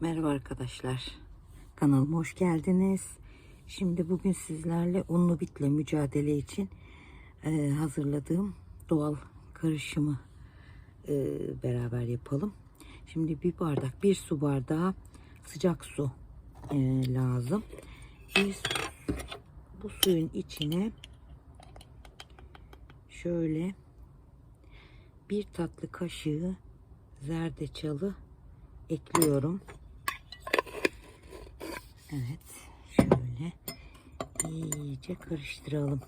Merhaba arkadaşlar. Kanalıma hoş geldiniz. Şimdi bugün sizlerle unlu bitle mücadele için e, hazırladığım doğal karışımı e, beraber yapalım. Şimdi bir bardak, bir su bardağı sıcak su e, lazım. Biz bu suyun içine şöyle bir tatlı kaşığı zerdeçalı ekliyorum. Evet, şöyle iyice karıştıralım.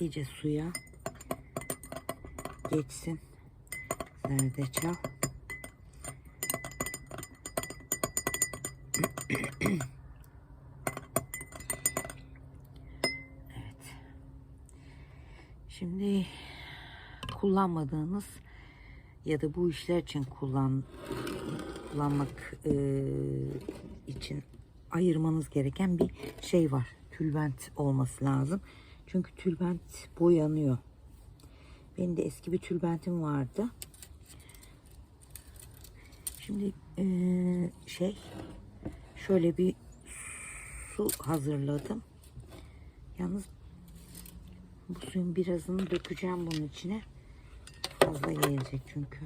iyice suya geçsin zerdeçal. evet. Şimdi kullanmadığınız ya da bu işler için kullan kullanmak e, için ayırmanız gereken bir şey var. Tülbent olması lazım. Çünkü tülbent boyanıyor. Benim de eski bir tülbentim vardı. Şimdi eee, şey şöyle bir su hazırladım. Yalnız bu suyun birazını dökeceğim bunun içine. Fazla gelecek çünkü.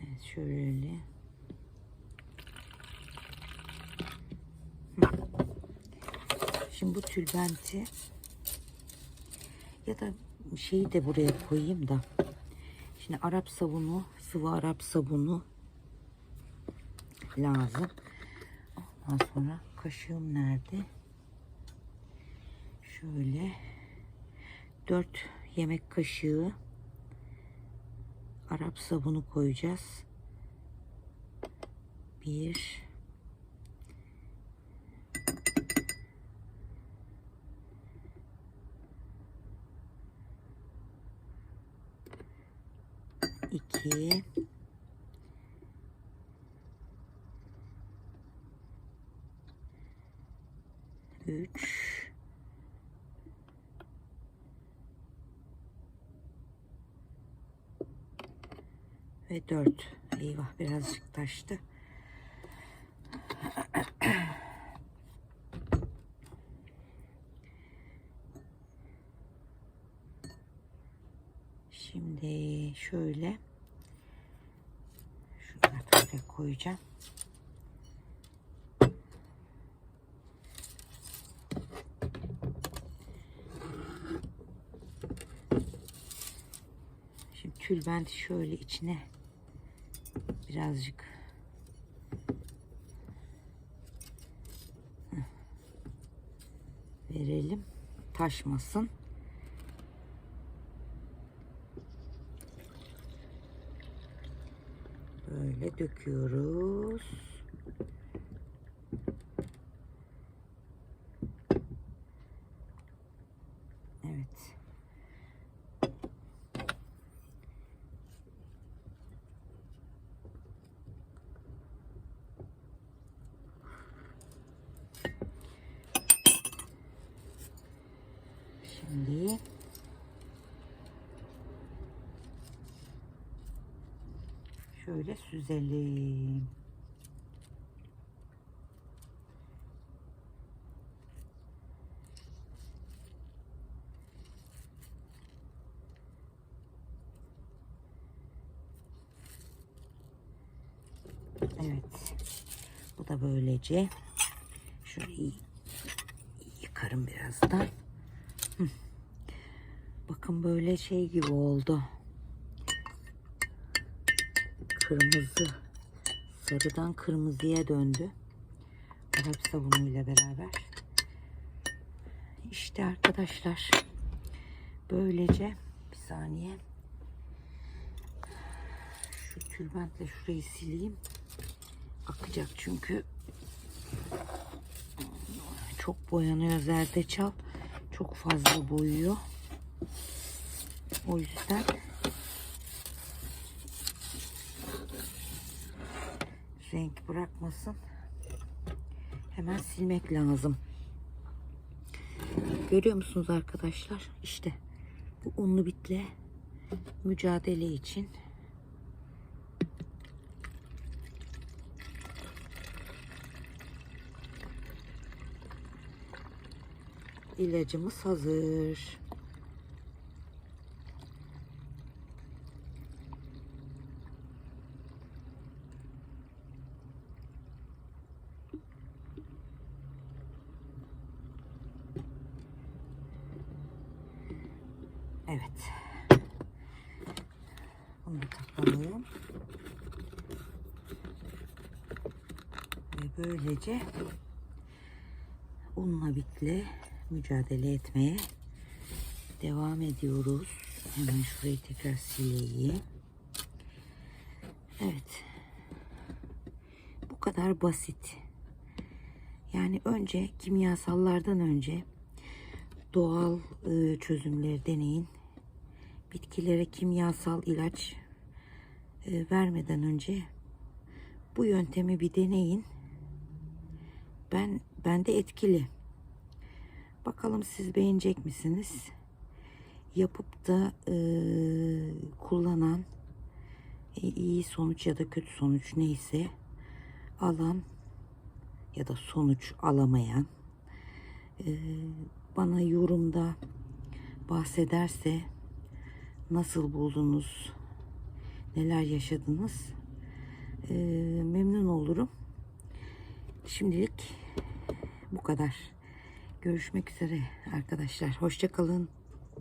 Evet şöyle. Bu tülbenti ya da şeyi de buraya koyayım da. Şimdi Arap sabunu, sıvı Arap sabunu lazım. Ondan sonra kaşığım nerede? Şöyle 4 yemek kaşığı Arap sabunu koyacağız. Bir, iki, üç, ve dört. Eyvah birazcık taştı. Şimdi şöyle şunları buraya koyacağım. Şimdi tülbenti şöyle içine birazcık verelim taşmasın. Böyle döküyoruz. Evet. Şimdi şöyle süzelim. Evet. Bu da böylece şöyle yıkarım birazdan. Hı. Bakın böyle şey gibi oldu. Kırmızı. Sarıdan kırmızıya döndü. Arap sabunuyla beraber. İşte arkadaşlar. Böylece bir saniye. Şu tülbentle şurayı sileyim. akacak çünkü çok boyanıyor zerdeçal. Çok fazla boyuyor. O yüzden renk bırakmasın. Hemen silmek lazım. Görüyor musunuz arkadaşlar? İşte bu unlu bitle mücadele için ilacımız hazır. Evet. Bunu da takalım. Ve böylece unla bitle mücadele etmeye devam ediyoruz. Hemen şurayı tekrar sileyim. Evet. Bu kadar basit. Yani önce kimyasallardan önce doğal e, çözümleri deneyin. Bitkilere kimyasal ilaç e, vermeden önce bu yöntemi bir deneyin. Ben bende etkili. Bakalım siz beğenecek misiniz? Yapıp da e, kullanan e, iyi sonuç ya da kötü sonuç neyse alan ya da sonuç alamayan e, bana yorumda bahsederse nasıl buldunuz, neler yaşadınız e, memnun olurum. Şimdilik bu kadar. Görüşmek üzere arkadaşlar. Hoşçakalın.